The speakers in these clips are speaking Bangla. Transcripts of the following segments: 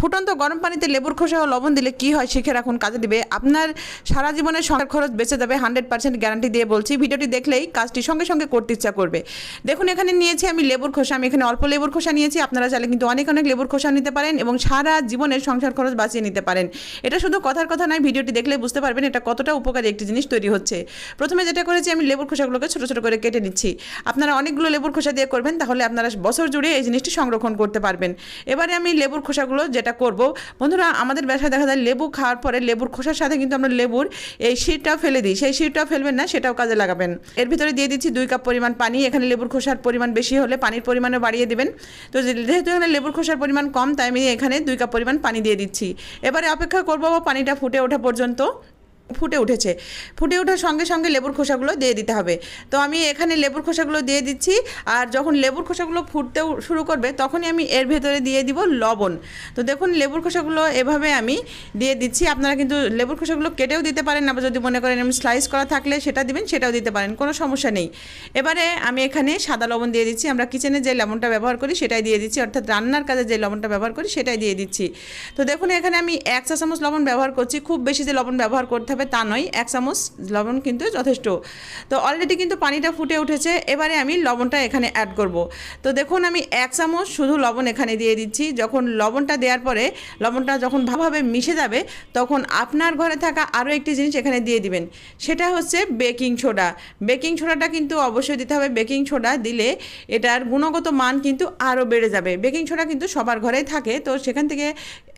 ফুটন্ত গরম পানিতে লেবুর খোসা ও লবণ দিলে কি হয় শিখে রাখুন, কাজে দিবে আপনার সারা জীবনের সংসার খরচ বেঁচে যাবে হান্ড্রেড পার্সেন্ট গ্যারান্টি দিয়ে বলছি। ভিডিওটি দেখলেই কাজটি সঙ্গে সঙ্গে করতে ইচ্ছা করবে। দেখুন, এখানে নিয়েছি আমি লেবুর খোসা। আমি এখানে অল্প লেবুর খোসা নিয়েছি। আপনারা চাইলে কিন্তু অনেক অনেক লেবুর খোসা নিতে পারেন এবং সারা জীবনের সংসার খরচ বাঁচিয়ে নিতে পারেন। এটা শুধু কথার কথা নয়, ভিডিওটি দেখলে বুঝতে পারবেন এটা কতটা উপকারী একটি জিনিস তৈরি হচ্ছে। প্রথমে যেটা করেছি, আমি লেবুর খোসাগুলোকে ছোটো ছোটো করে কেটে নিচ্ছি। আপনারা অনেকগুলো লেবুর খোসা দিয়ে করবেন, তাহলে আপনারা বছর জুড়ে এই জিনিসটি সংরক্ষণ করতে পারবেন। এবারে আমি লেবুর খোসাগুলো যেটা করব। বন্ধুরা, আমাদের ব্যবসায় দেখা যায় লেবু খাওয়ার পরে লেবুর খোসার সাথে কিন্তু আমরা লেবুর এই শিটটাও ফেলে দিই। সেই শিটটাও ফেলবেন না, সেটাও কাজে লাগাবেন। এর ভিতরে দিয়ে দিচ্ছি দুই কাপ পরিমাণ পানি। এখানে লেবুর খোসার পরিমাণ বেশি হলে পানির পরিমাণও বাড়িয়ে দেবেন। তো যেহেতু এখানে লেবুর খোসার পরিমাণ কম, তাই আমি এখানে দুই কাপ পরিমাণ পানি দিয়ে দিচ্ছি। এবারে অপেক্ষা করব পানিটা ফুটে ওঠা পর্যন্ত। ফুটে উঠেছে। ফুটে ওঠার সঙ্গে সঙ্গে লেবুর খোসাগুলো দিয়ে দিতে হবে। তো আমি এখানে লেবুর খোসাগুলো দিয়ে দিচ্ছি আর যখন লেবুর খোসাগুলো ফুটতেও শুরু করবে তখনই আমি এর ভেতরে দিয়ে দিব লবণ। তো দেখুন লেবুর খোসাগুলো এভাবে আমি দিয়ে দিচ্ছি। আপনারা কিন্তু লেবুর খোসাগুলো কেটেও দিতে পারেন আবার যদি মনে করেন এমনি স্লাইস করা থাকলে সেটা দিবেন, সেটাও দিতে পারেন, কোনো সমস্যা নেই। এবারে আমি এখানে সাদা লবণ দিয়ে দিচ্ছি। আমরা কিচেনে যে লবণটা ব্যবহার করি সেটাই দিয়ে দিচ্ছি। অর্থাৎ রান্নার কাজে যে লবণটা ব্যবহার করি সেটাই দিয়ে দিচ্ছি। তো দেখুন এখানে আমি এক চা চামচ লবণ ব্যবহার করছি। খুব বেশি যে লবণ ব্যবহার করতে হবে তা নয়, এক চামচ লবণ কিন্তু যথেষ্ট। তো অলরেডি কিন্তু পানিটা ফুটে উঠেছে, এবারে আমি লবণটা এখানে অ্যাড করব। তো দেখুন, আমি এক চামচ শুধু লবণ এখানে দিয়ে দিচ্ছি। যখন লবণটা দেওয়ার পরে লবণটা যখন ভালোভাবে মিশে যাবে, তখন আপনার ঘরে থাকা আরও একটি জিনিস এখানে দিয়ে দিবেন। সেটা হচ্ছে বেকিং সোডা। বেকিং সোডাটা কিন্তু অবশ্যই দিতে হবে। বেকিং সোডা দিলে এটার গুণগত মান কিন্তু আরও বেড়ে যাবে। বেকিং সোডা কিন্তু সবার ঘরেই থাকে, তো সেখান থেকে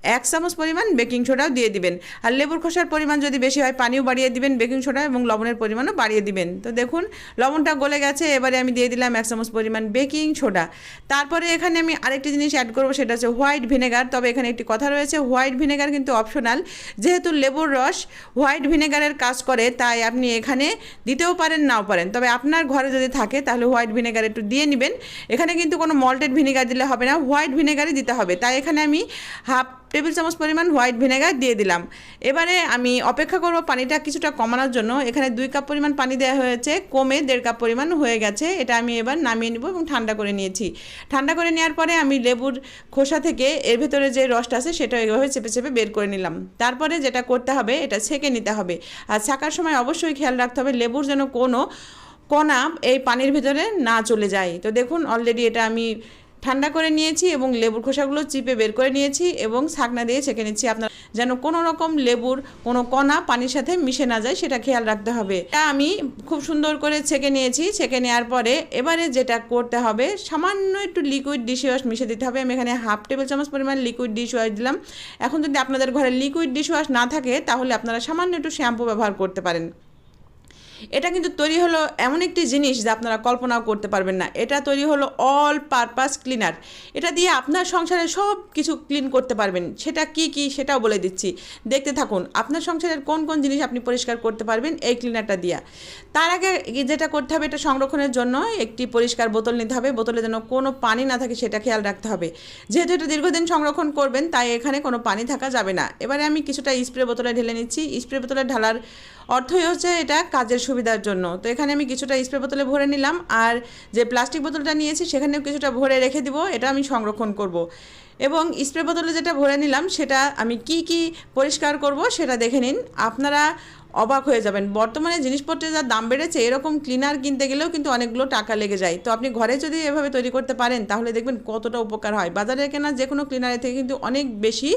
এক চামচ পরিমাণ বেকিং সোডাও দিয়ে দিবেন। আর লেবুর খোসার পরিমাণ যদি বেশি হয়, পানিও বাড়িয়ে দিবেন বেকিং সোডা এবং লবণের পরিমাণও বাড়িয়ে দিবেন। তো দেখুন, লবণটা গলে গেছে, এবারে আমি দিয়ে দিলাম এক চামচ পরিমাণ বেকিং সোডা। তারপরে এখানে আমি আরেকটি জিনিস অ্যাড করব, সেটা হচ্ছে হোয়াইট ভিনেগার। তবে এখানে একটি কথা রয়েছে, হোয়াইট ভিনেগার কিন্তু অপশনাল। যেহেতু লেবুর রস হোয়াইট ভিনেগারের কাজ করে, তাই আপনি এখানে দিতেও পারেন, নাও পারেন। তবে আপনার ঘরে যদি থাকে, তাহলে হোয়াইট ভিনেগার একটু দিয়ে নেবেন। এখানে কিন্তু কোনো মল্টেড ভিনেগার দিলে হবে না, হোয়াইট ভিনেগারই দিতে হবে। তাই এখানে আমি হাফ টেবিল চামচ পরিমাণ হোয়াইট ভিনেগার দিয়ে দিলাম। এবারে আমি অপেক্ষা করব পানিটা কিছুটা কমানোর জন্য। এখানে দুই কাপ পরিমাণ পানি দেওয়া হয়েছে, কমে দেড় কাপ পরিমাণ হয়ে গেছে। এটা আমি এবার নামিয়ে নেব এবং ঠান্ডা করে নিয়েছি। ঠান্ডা করে নেওয়ার পরে আমি লেবুর খোসা থেকে এর ভেতরে যে রসটা আছে, সেটা এভাবে চেপে চেপে বের করে নিলাম। তারপরে যেটা করতে হবে, এটা ছেঁকে নিতে হবে। আর ছাকার সময় অবশ্যই খেয়াল রাখতে হবে, লেবুর যেন কোনো কণা এই পানির ভেতরে না চলে যায়। তো দেখুন অলরেডি এটা আমি ঠান্ডা করে নিয়েছি এবং লেবুর খোসাগুলো চিপে বের করে নিয়েছি এবং ছাকনা দিয়ে ছেঁকে নিচ্ছি। আপনার যেন কোনো রকম লেবুর কোনো কণা পানির সাথে মিশে না যায়, সেটা খেয়াল রাখতে হবে। এটা আমি খুব সুন্দর করে ছেঁকে নিয়েছি। ছেঁকে নেওয়ার পরে এবারে যেটা করতে হবে, সামান্য একটু লিকুইড ডিশ ওয়াশ মিশে দিতে হবে। আমি এখানে হাফ টেবিল চামচ পরিমাণ লিকুইড ডিশ ওয়াশ দিলাম। এখন যদি আপনাদের ঘরে লিকুইড ডিশ ওয়াশ না থাকে, তাহলে আপনারা সামান্য একটু শ্যাম্পু ব্যবহার করতে পারেন। এটা কিন্তু তৈরি হলো এমন একটি জিনিস যা আপনারা কল্পনাও করতে পারবেন না। এটা তৈরি হলো অল পারপাস ক্লিনার এটা দিয়ে আপনার সংসারে সব কিছু ক্লিন করতে পারবেন। সেটা কি কি সেটাও বলে দিচ্ছি। দেখতে থাকুন, আপনার সংসারের কোন কোন জিনিস আপনি পরিষ্কার করতে পারবেন এই ক্লিনারটা দিয়া। তার আগে যেটা করতে হবে এটা সংরক্ষণের জন্য একটি পরিষ্কার বোতল নিতে হবে। বোতলে যেন কোনো পানি না থাকে সেটা খেয়াল রাখতে হবে। যেহেতু এটা দীর্ঘদিন সংরক্ষণ করবেন, তাই এখানে কোনো পানি থাকা যাবে না। এবারে আমি কিছুটা স্প্রে বোতলে ঢেলে নিচ্ছি। স্প্রে বোতলে ঢালার অর্থই হচ্ছে এটা কাজের সুবিধার জন্য তো এখানে আমি কিছুটা স্প্রে বোতলে ভরে নিলাম আর যে প্লাস্টিক বোতলটা নিয়েছি সেখানেও কিছুটা ভরে রেখে দিব, এটা আমি সংরক্ষণ করব। এবং স্প্রে বোতলে যেটা ভরে নিলাম সেটা আমি কি কি পরিষ্কার করব সেটা দেখে নিন আপনারা অবাক হয়ে যাবেন। বর্তমানে জিনিসপত্রের যা দাম বেড়েছে, এরকম ক্লিনার কিনতে গেলেও কিন্তু অনেকগুলো টাকা লেগে যায়। তো আপনি ঘরে যদি এভাবে তৈরি করতে পারেন, তাহলে দেখবেন কতটা উপকার হয়। বাজারে কেনা যে কোনো ক্লিনারের থেকে কিন্তু অনেক বেশি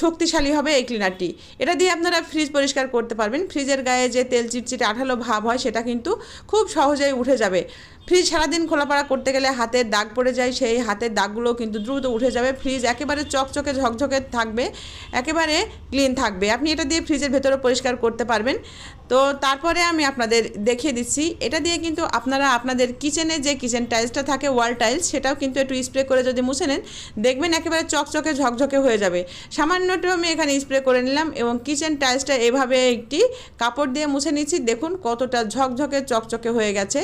শক্তিশালী হবে এই ক্লিনারটি এটা দিয়ে আপনারা ফ্রিজ পরিষ্কার করতে পারবেন। ফ্রিজের গায়ে যে তেল চিটচিটে আঠালো ভাব হয়, সেটা কিন্তু খুব সহজেই উঠে যাবে। ফ্রিজ সারাদিন খোলাপাড়া করতে গেলে হাতের দাগ পড়ে যায়, সেই হাতের দাগগুলো কিন্তু দ্রুত উঠে যাবে। ফ্রিজ একেবারে চকচকে ঝকঝকে থাকবে, একেবারে ক্লিন থাকবে। আপনি এটা দিয়ে ফ্রিজের ভেতরে পরিষ্কার করতে পারবেন। তো তারপরে আমি আপনাদের দেখিয়ে দিচ্ছি। এটা দিয়ে কিন্তু আপনারা আপনাদের কিচেনে যে কিচেন টাইলসটা থাকে, ওয়াল টাইলস, সেটাও কিন্তু একটু স্প্রে করে যদি মুছে নেন, দেখবেন একেবারে চকচকে ঝকঝকে হয়ে যাবে। সামান্যটাও আমি এখানে স্প্রে করে নিলাম এবং কিচেন টাইলসটা এভাবে একটি কাপড় দিয়ে মুছে নিচ্ছি। দেখুন কতটা ঝকঝকে, চকচকে হয়ে গেছে।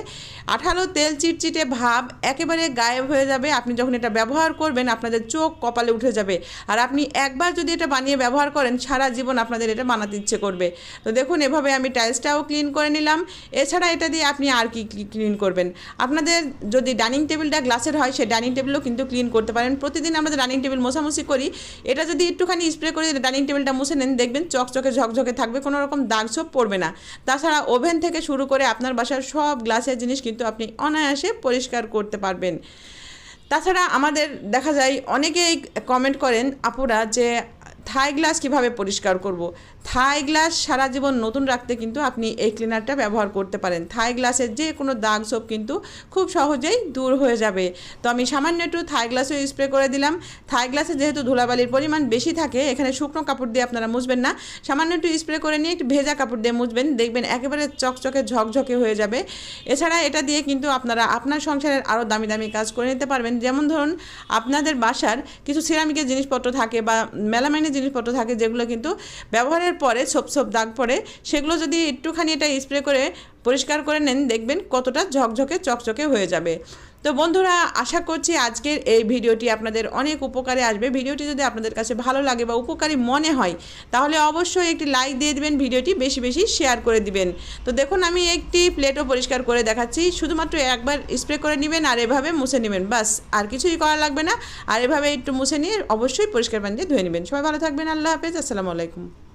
আঠালো তেল চিটচিটে ভাব একেবারে গায়েব হয়ে যাবে। আপনি যখন এটা ব্যবহার করবেন, আপনাদের চোখ কপালে উঠে যাবে। আর আপনি একবার যদি এটা বানিয়ে ব্যবহার করেন, সারা জীবন আপনাদের এটা বানাতে ইচ্ছে করবে। তো দেখুন এভাবে আমি টাইলসটাও ক্লিন করে নিলাম। এছাড়া এটা দিয়ে আপনি আর কি ক্লিন করবেন। আপনাদের যদি ডাইনিং টেবিলটা গ্লাসের হয়, সেই ডাইনিং টেবিলও কিন্তু ক্লিন করতে পারেন। প্রতিদিন আমরা ডাইনিং টেবিল মোছামুছি করি, এটা যদি একটুখানি স্প্রে করে ডাইনিং টেবিলটা মুছে নেন, দেখবেন চকচকে, ঝকঝকে থাকবে, কোনো রকম দাগ ছোপ পড়বে না। তাছাড়া ওভেন থেকে শুরু করে আপনার বাসার সব গ্লাসের জিনিস কিন্তু আপনি অনায়াসে পরিষ্কার করতে পারবেন। তাছাড়া আমাদের দেখা যায়, অনেকেই কমেন্ট করেন, আপুরা, যে থাই গ্লাস কীভাবে পরিষ্কার করব। থাই গ্লাস সারা জীবন নতুন রাখতে কিন্তু আপনি এই ক্লিনারটা ব্যবহার করতে পারেন। থাই গ্লাসের যে কোনো দাগ সব কিন্তু খুব সহজেই দূর হয়ে যাবে। তো আমি সামান্য একটু থাই গ্লাসও স্প্রে করে দিলাম। থাই গ্লাসে যেহেতু ধুলাবালির পরিমাণ বেশি থাকে, এখানে শুকনো কাপড় দিয়ে আপনারা মুছবেন না। সামান্য একটু স্প্রে করে নিয়ে একটু ভেজা কাপড় দিয়ে মুছবেন। দেখবেন একেবারে চকচকে ঝকঝকে হয়ে যাবে। এছাড়া এটা দিয়ে কিন্তু আপনারা আপনার সংসারের আরও দামি দামি কাজ করে নিতে পারবেন। যেমন ধরুন, আপনাদের বাসার কিছু সিরামিকের জিনিসপত্র থাকে বা মেলামাইনের জিনিসপত্র থাকে যেগুলো কিন্তু ব্যবহারের পরে, ছোপ ছোপ দাগ পড়ে সেগুলো যদি একটুখানি এটা স্প্রে করে পরিষ্কার করে নেন, দেখবেন কতটা ঝকঝকে, চকচকে হয়ে যাবে। তো বন্ধুরা, আশা করছি আজকের এই ভিডিওটি আপনাদের অনেক উপকারে আসবে। ভিডিওটি যদি আপনাদের কাছে ভালো লাগে বা উপকারী মনে হয়, তাহলে অবশ্যই একটি লাইক দিয়ে দিবেন, ভিডিওটি বেশি বেশি শেয়ার করে দিবেন। তো দেখুন, আমি একটি প্লেটও পরিষ্কার করে দেখাচ্ছি। শুধুমাত্র একবার স্প্রে করে নেবেন আর এভাবে মুছে নেবেন, বাস। আর কিছুই করা লাগবে না। আর এভাবে একটু মুছে নিয়ে অবশ্যই পরিষ্কার পানি দিয়ে ধুয়ে নেবেন। সবাই ভালো থাকবেন। আল্লাহ হাফেজ। আসসালামু আলাইকুম।